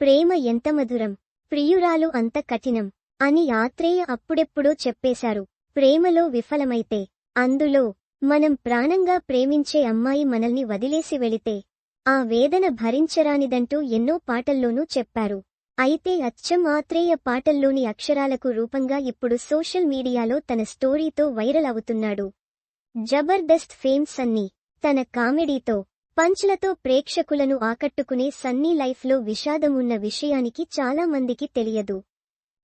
ప్రేమ ఎంత మధురం ప్రియురాలు అంత కఠినం అని ఆత్రేయ అప్పుడెప్పుడో చెప్పేశారు. ప్రేమలో విఫలమైతే అందులో మనం ప్రాణంగా ప్రేమించే అమ్మాయి మనల్ని వదిలేసి వెళితే ఆ వేదన భరించరానిదంటూ ఎన్నో పాటల్లోనూ చెప్పారు. అయితే అచ్చం ఆత్రేయ పాటల్లోని అక్షరాలకు రూపంగా ఇప్పుడు సోషల్ మీడియాలో తన స్టోరీతో వైరల్ అవుతున్నాడు. జబర్దస్త్ ఫేమ్ సన్నీ తన కామెడీతో పంచ్లతో ప్రేక్షకులను ఆకట్టుకునే సన్నీ లైఫ్లో విషాదమున్న విషయానికి చాలా మందికి తెలియదు.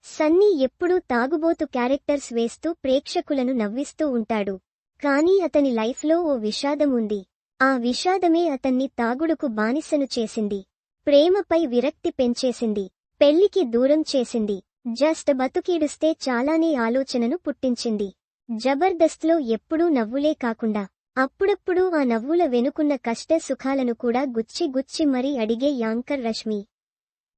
సన్నీ ఎప్పుడూ తాగుబోతు క్యారెక్టర్స్ వేస్తూ ప్రేక్షకులను నవ్విస్తూ ఉంటాడు. కానీ అతని లైఫ్లో ఓ విషాదం ఉంది ఆ విషాదమే అతన్ని తాగుడుకు బానిసను చేసింది. ప్రేమపై విరక్తి పెంచేసింది. పెళ్ళికి దూరం చేసింది. జస్ట్ బతుకీడుస్తే చాలానే ఆలోచనను పుట్టించింది. జబర్దస్త్లో ఎప్పుడూ నవ్వులే కాకుండా అప్పుడప్పుడు ఆ నవ్వుల వెనుకున్న కష్ట సుఖాలను కూడా గుచ్చి గుచ్చి మరీ అడిగే యాంకర్ రష్మి.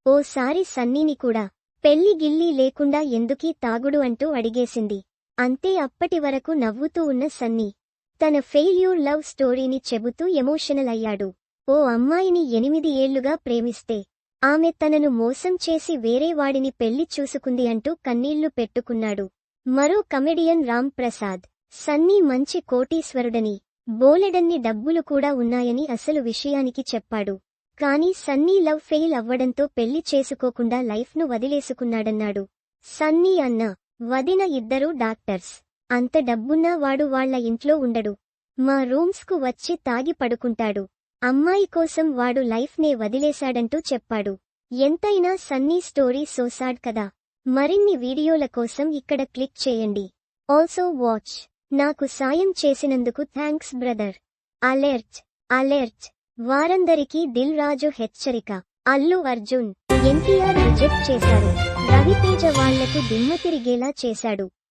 ఓసారి సన్నీని కూడా పెళ్ళి గిల్లి లేకుండా ఎందుకీ తాగుడు అంటూ అడిగేసింది. అంతే అప్పటి వరకు నవ్వుతూ ఉన్న సన్నీ. తన ఫెయిల్యూర్ లవ్ స్టోరీని చెబుతూ ఎమోషనల్ అయ్యాడు. ఓ అమ్మాయిని ఎనిమిది ఏళ్ళుగా ప్రేమిస్తే ఆమె తనను మోసం చేసి వేరే వాడిని పెళ్ళి చూసుకుంది అంటూ కన్నీళ్ళు పెట్టుకున్నాడు. మరో కమెడియన్ రామ్ ప్రసాద్. సన్నీ మంచి కోటీశ్వరుడని బోలెడన్ని డబ్బులు కూడా ఉన్నాయని అసలు విషయానికి చెప్పాడు. కానీ సన్నీ లవ్ ఫెయిల్ అవ్వడంతో పెళ్ళి చేసుకోకుండా లైఫ్ను వదిలేసుకున్నాడన్నాడు. సన్నీ అన్న వదిన ఇద్దరూ డాక్టర్స్. అంత డబ్బున్నా వాడు వాళ్ళ ఇంట్లో ఉండడు. మా రూమ్స్కు వచ్చి తాగి పడుకుంటాడు. అమ్మాయి కోసం వాడు లైఫ్నే వదిలేశాడంటూ చెప్పాడు. ఎంతైనా సన్నీ స్టోరీ సోసాడ్ కదా. మరిన్ని వీడియోల కోసం ఇక్కడ క్లిక్ చేయండి. Also watch. నాకు సాయం చేసినందుకు థ్యాంక్స్ బ్రదర్. Alert alert. వారందరికీ దిల్ రాజు హెచ్చరిక. అల్లు అర్జున్ ఎన్టీఆర్ రిజెక్ట్ చేశారు. రవితేజ వాళ్ళకు దిమ్మ తిరిగేలా చేశాడు.